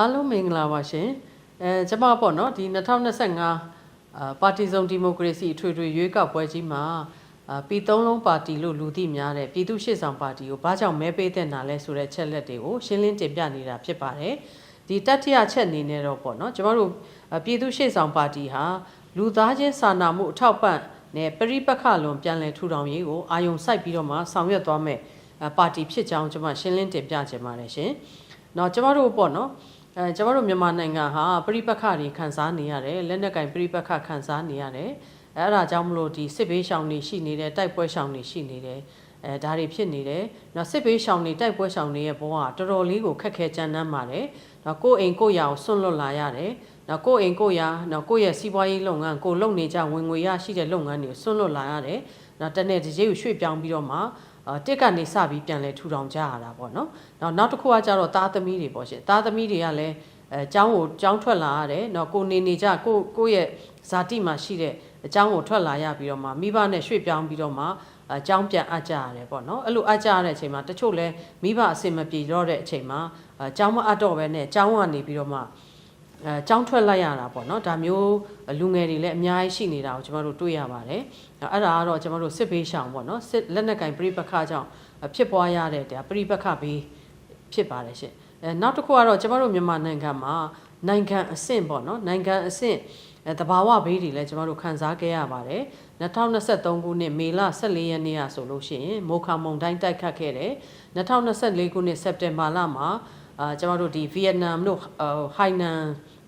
အားလုံးမင်္ဂလာပါရှင်အဲကျွန်မပေါ့နော်ဒီ2025အာပါတီစုံဒီမိုကရေစီအထွေထွေရွေးကောက်ပွဲကြီးမှာအာပြည်သုံးလုံးပါတီလို့လူသိများတဲ့ပြည်သူ့ရှေ့ဆောင်ပါတီကိုဘာကြောင့်မဲပေးတဲ့နာလဲဆိုတဲ့ချက်လက်တွေကိုရှင်းလင်းတင်ပြနေတာဖြစ်ပါတယ်ဒီတတိယချက်အနေနဲ့တော့ပေါ့နော်ကျွန်တော်တို့အာပြည်သူ့ရှေ့ဆောင်ပါတီဟာလူသားချင်းစာနာမှုအထောက်ပံ့နဲ့ပရိပက္ခလွန်ပြန်လည်ထူထောင်ရေးကိုအာယုံစိုက်ပြီးတော့မှဆောင်ရွက်သွားမယ်အာပါတီဖြစ်ကြောင်းကျွန်မရှင်းလင်းတင်ပြချင်ပါတယ်ရှင်။နော်ကျွန်တော်တို့ပေါ့နော် အဲကျွန်တော်တို့မြန်မာနိုင်ငံဟာပြိပခါတွေခံစားနေရတယ်လက်နက်ကင်ပြိပခါခံစားနေရတယ်အဲအဲ့ဒါကြောင့်မလို့ဒီစစ်ဘေးရှောင်တွေရှိနေတယ်တိုက်ပွဲရှောင်တွေရှိနေတယ်အဲဒါတွေဖြစ်နေတယ်နောက်စစ်ဘေးရှောင်တွေတိုက်ပွဲရှောင်တွေရဲ့ဘဝကတော်တော်လေးကိုခက်ခဲကြမ်းတမ်းပါတယ်နောက်ကိုယ့်အိမ်ကိုယ့်ယာကိုဆွန့်လွတ်လာရတယ်နောက်ကိုယ့်အိမ်ကိုယ့်ယာနောက်ကိုယ့်ရဲ့စီးပွားရေးလုပ်ငန်းကိုလုပ်နေကြဝင်ငွေရရှိတဲ့လုပ်ငန်းတွေကိုဆွန့်လွတ်လာရတယ်နောက်တနေ့တစ်ကြေးကိုရွှေ့ပြောင်းပြီးတော့မှအာ တစ်ကနေစပြီးပြန်လဲထူထောင်ကြရတာပေါ့နော်။နောက်နောက်တစ်ခုကကြတော့သားသမီးတွေပေါ့ရှင်။သားသမီးတွေကလည်းအဲကျောင်းကိုကျောင်းထွက်လာရတယ်။နော်ကိုနေနေကြကိုကိုယ့်ရဲ့ဇာတိမှာရှိတဲ့အကျောင်းကိုထွက်လာရပြီးတော့မှမိဘနဲ့ရွှေ့ပြောင်းပြီးတော့မှအကျောင်းပြန်အပ်ကြရတယ်ပေါ့နော်။အဲ့လိုအပ်ကြရတဲ့အချိန်မှာတချို့လဲမိဘအစင်မပြေတော့တဲ့အချိန်မှာအကျောင်းမအပ်တော့ဘဲနဲ့ကျောင်းကနေပြီးတော့မှ အဲကြောင်းထွက်လိုက်ရတာပေါ့နော်ဒါမျိုးလူငယ်တွေလည်းအများကြီးရှိနေတာကိုကျွန်တော်တို့တွေ့ရပါတယ်အဲ့ဒါကတော့ကျွန်တော်တို့စစ်ဘေးရှောင်ပေါ့နော်စစ်လက်နက်ကင်ပြိပခါကြောင့်ဖြစ်ပွားရတဲ့တရားပြိပခဘေးဖြစ်ပါတယ်ရှင်အဲနောက်တစ်ခုကတော့ကျွန်တော်တို့မြန်မာနိုင်ငံမှာနိုင်ငံအဆင့်ပေါ့နော်နိုင်ငံအဆင့်အဲတဘာဝဘေးတွေလည်းကျွန်တော်တို့ခံစားခဲ့ရပါတယ်2023ခုနှစ်မေလ14ရက်နေ့ကဆိုလို့ရှိရင်မိုခါမုန်တိုင်းတိုက်ခတ်ခဲ့တယ်2024ခုနှစ်စက်တင်ဘာလမှာ အာကျွန်တော်တို့ဒီဗီယက်နမ်တို့ဟိုင်နန်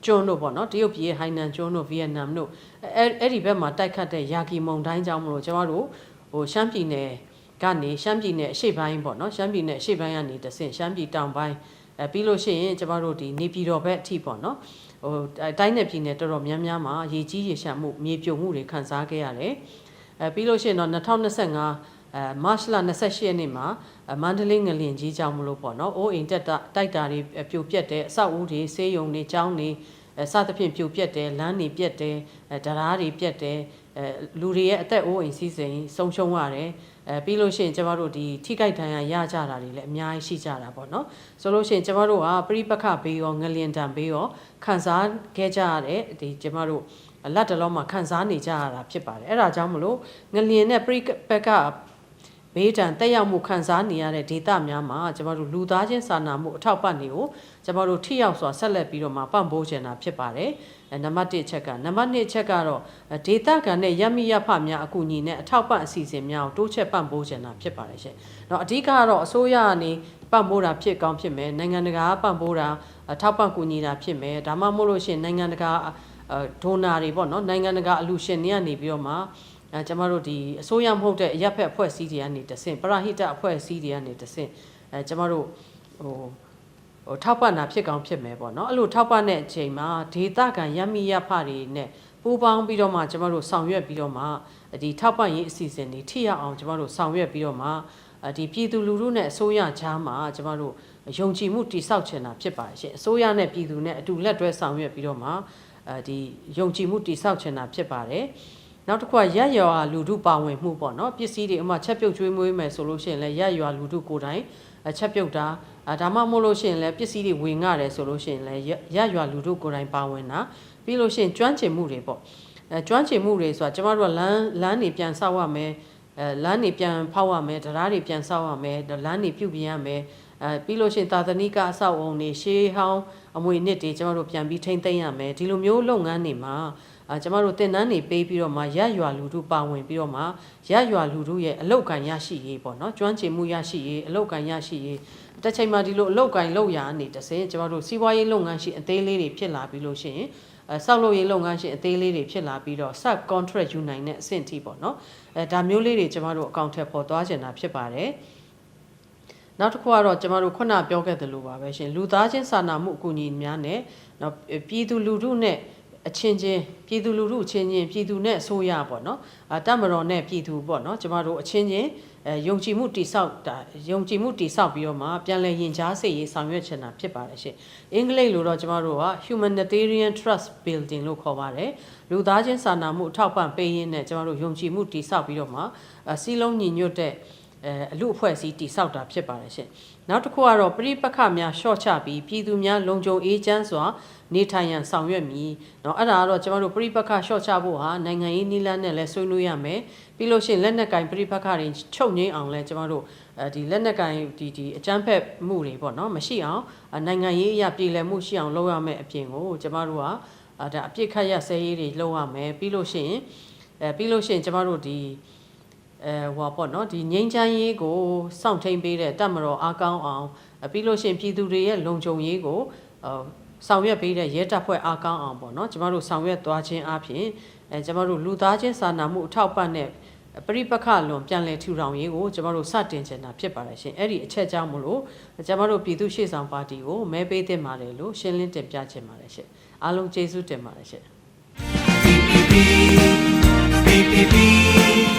ကျွန်းတို့ပေါ့နော်တရုတ်ပြည်ဟိုင်နန်ကျွန်းတို့ဗီယက်နမ်တို့အဲအဲ့ဒီဘက်မှာတိုက်ခတ်တဲ့ယာကီမုန်တိုင်းကြောင့်မလို့ကျွန်တော်တို့ဟိုရှမ်းပြည်နယ်ကနေရှမ်းပြည်နယ်အရှေ့ပိုင်းပေါ့နော်ရှမ်းပြည်နယ်အရှေ့ပိုင်းကနေတဆင့်ရှမ်းပြည်တောင်ပိုင်းအဲပြီးလို့ရှိရင်ကျွန်တော်တို့ဒီနေပြည်တော်ဘက်အထိပေါ့နော်ဟိုတိုင်းနယ်ပြည်နယ်တော်တော်များများမှာရေကြီးရေရှမ်းမှုမြေပြိုမှုတွေခံစားခဲ့ရတယ်အဲပြီးလို့ရှိရင်တော့2025 အဲမတ်လ28ရက်နေ့မှာမန္တလေးငလင်ကြီးကြောင့်မလို့ပေါ့နော်အိုးအိမ်တက်တိုက်တာတွေပြိုပြက်တယ်အဆောက်အဦတွေဆေးရုံတွေကျောင်းတွေအဲစသဖြင့်ပြိုပြက်တယ်လမ်းတွေပြက်တယ်အဲတရားတွေပြက်တယ်အဲလူတွေရဲ့အသက်အိုးအိမ်စီးစိမ်ဆုံးရှုံးရတယ်အဲပြီးလို့ရှိရင်ကျမတို့ဒီထိကြိုက်တန်ရရကြတာတွေလည်းအများကြီးရှိကြတာပေါ့နော်ဆိုလို့ရှိရင်ကျမတို့ကပြိပခဘေးရောငလင်တံဘေးရောခံစားခဲ့ကြရတဲ့ဒီကျမတို့လက်တလုံးမှာခံစားနေကြရတာဖြစ်ပါတယ်အဲ့ဒါကြောင့်မလို့ငလျင်နဲ့ပြိပက ဘေးတံတက်ရောက်မှုခံစားနေရတဲ့ဒေသများမှာကျမတို့လူသားချင်းစာနာမှုအထောက်ပံ့တွေကိုကျမတို့ထိရောက်စွာဆက်လက်ပြီးတော့မှပံ့ပိုးချင်တာဖြစ်ပါတယ်အဲနံပါတ်1ချက်ကနံပါတ်2ချက်ကတော့ဒေသခံနဲ့ရမိရဖများအကူအညီနဲ့အထောက်ပံ့အစီအစဉ်များကိုတိုးချက်ပံ့ပိုးချင်တာဖြစ်ပါတယ်ရှင်။တော့အဓိကကတော့အစိုးရကနေပံ့ပိုးတာဖြစ်ကောင်းဖြစ်မယ်နိုင်ငံတကာပံ့ပိုးတာအထောက်ပံ့ကူညီတာဖြစ်မယ်ဒါမှမဟုတ်လို့ရှိရင်နိုင်ငံတကာဒိုနာတွေပေါ့နော်နိုင်ငံတကာအလူရှင်တွေကနေပြီးတော့မှ အဲကျမတို့ဒီအစိုးရမဟုတ်တဲ့အရက်ဖက်အဖွဲ့အစည်းတွေကနေတဆင့်ပရဟိတအဖွဲ့အစည်းတွေကနေတဆင့်အဲကျမတို့ဟိုဟိုထောက်ပံ့တာဖြစ်ကောင်းဖြစ်မယ်ပေါ့နော်အဲ့လိုထောက်ပံ့တဲ့အချိန်မှာဒေတာကန်ရမိရဖတွေနဲ့ပူးပေါင်းပြီးတော့မှကျမတို့ဆောင်ရွက်ပြီးတော့မှဒီထောက်ပံ့ရေးအစီအစဉ်တွေထိရောက်အောင်ကျမတို့ဆောင်ရွက်ပြီးတော့မှဒီပြည်သူလူထုနဲ့အစိုးရချားမှာကျမတို့ယုံကြည်မှုတည်ဆောက်ချင်တာဖြစ်ပါတယ်ရှင်အစိုးရနဲ့ပြည်သူနဲ့အတူလက်တွဲဆောင်ရွက်ပြီးတော့မှအဲဒီယုံကြည်မှုတည်ဆောက်ချင်တာဖြစ်ပါတယ် နောက်တစ်ခုကရက်ရွာလူထုပါဝင်မှုပေါ့နော်ပစ္စည်းတွေအမှချက်ပြုတ်ကျွေးမွေးမယ်ဆိုလို့ရှိရင်လည်းရက်ရွာလူထုကိုယ်တိုင်အချက်ပြုတ်တာဒါမှမဟုတ်လို့ရှိရင်လည်းပစ္စည်းတွေဝင်ငရတယ်ဆိုလို့ရှိရင်လည်းရက်ရွာလူထုကိုယ်တိုင်ပါဝင်တာပြီးလို့ရှိရင်ကျွမ်းကျင်မှုတွေပေါ့အဲကျွမ်းကျင်မှုတွေဆိုတာကျမတို့ကလမ်းလမ်းတွေပြန်ဆောက်ရမယ်အဲလမ်းတွေပြန်ဖောက်ရမယ်တရားတွေပြန်ဆောက်ရမယ်လမ်းတွေပြုတ်ပြင်ရမယ်အဲပြီးလို့ရှိရင်သာသနိကအဆောက်အုံတွေရှေးဟောင်းအမွေနှစ်တွေကျမတို့ပြန်ပြီးထိမ့်သိမ်းရမယ်ဒီလိုမျိုးလုပ်ငန်းတွေမှာ အာကျမတို့တင်နန်းနေပေးပြီးတော့မှရရွာလူထုပါဝင်ပြီးတော့မှရရွာလူထုရဲ့အလောက်ကန်ရရှိရေးပေါ့နော်ကျွမ်းကျင်မှုရရှိရေးအလောက်ကန်ရရှိရေးတစ်ချိန်မှာဒီလိုအလောက်ကန်လောက်ရအနေတစေကျမတို့စီးပွားရေးလုပ်ငန်းရှိအသေးလေးတွေဖြစ်လာပြီးလို့ရှိရင်အဲဆောက်လုပ်ရေးလုပ်ငန်းရှင်အသေးလေးတွေဖြစ်လာပြီးတော့ sub contract ယူနိုင်တဲ့အဆင့်ထိပေါ့နော်အဲဒါမျိုးလေးတွေကျမတို့အကောင့်ထက်ပေါ်သွားချင်တာဖြစ်ပါတယ်နောက်တစ်ခုကတော့ကျမတို့ခုနပြောခဲ့သလိုပါပဲရှင်လူသားချင်းစာနာမှုအကူအညီများနဲ့နော်ပြည်သူလူထုနဲ့ အချင်းချင်းပြည်သူလူထုအချင်းချင်းပြည်သူနဲ့အစိုးရပေါ့နော်အတမတော်နဲ့ပြည်သူပေါ့နော်ကျမတို့အချင်းချင်းအဲယုံကြည်မှုတိဆောက်တာယုံကြည်မှုတိဆောက်ပြီးတော့မှပြန်လည်ရင်ကြားစေရေးဆောင်ရွက်ချင်တာဖြစ်ပါတယ်ရှင်အင်္ဂလိပ်လိုတော့ကျမတို့က humanitarian trust building လို့ခေါ်ပါတယ်လူသားချင်းစာနာမှုအထောက်ပံ့ပေးရင်းနဲ့ကျမတို့ယုံကြည်မှုတိဆောက်ပြီးတော့မှစီလုံးညီညွတ်တဲ့ အဲအလူအဖွဲ့အစည်းတိဆောက်တာဖြစ်ပါတယ်ရှင်နောက်တစ်ခုကတော့ပြိပက္ခများရှော့ချပြီးပြည်သူများလုံခြုံအေးချမ်းစွာနေထိုင်ရန်ဆောင်ရွက်မည်เนาะအဲ့ဒါကတော့ကျွန်တော်တို့ပြိပက္ခရှော့ချဖို့ဟာနိုင်ငံရေးနည်းလမ်းနဲ့လည်းဆွေးနွေးရမယ်ပြီးလို့ရှိရင်လက်နက်ကင်ပြိပက္ခတွေချုပ်ငိမ့်အောင်လဲကျွန်တော်တို့အဲဒီလက်နက်ကင်ဒီဒီအကြမ်းဖက်မှုတွေပေါ့เนาะမရှိအောင်အဲနိုင်ငံရေးအရာပြည်လည်မှုရှိအောင်လုပ်ရမယ်အပြင်ကိုကျွန်တော်တို့ကအဲဒါအပြစ်ခတ်ရဆဲရေးတွေလုပ်ရမယ်ပြီးလို့ရှိရင်အဲပြီးလို့ရှိရင်ကျွန်တော်တို့ဒီ အဲဟိုပါပေါ့နော်ဒီငိမ့်ချမ်းရေးကိုစောင့်ထိန်ပေးတဲ့တပ်မတော်အားကောင်းအောင်အပြီးလို့ရှရင်ပြည်သူတွေရဲ့လုံခြုံရေးကိုအဆောင်ရွက်ပေးတဲ့ရဲတပ်ဖွဲ့အားကောင်းအောင်ပေါ့နော်ကျမတို့ဆောင်ရွက်သွားခြင်းအပြင်အဲကျမတို့လူသားချင်းစာနာမှုအထောက်ပံ့တဲ့ပရိပခလွန်ပြန်လည်ထူထောင်ရေးကိုကျမတို့စတင်ချင်တာဖြစ်ပါတယ်ရှင်အဲ့ဒီအချက်ကြောင့်မလို့ကျမတို့ပြည်သူ့ရှေ့ဆောင်ပါတီကိုမဲပေးတင်ပါတယ်လို့ရှင်းလင်းတင်ပြချင်ပါတယ်ရှင်အားလုံးကျေးဇူးတင်ပါတယ်ရှင် PPP ပြ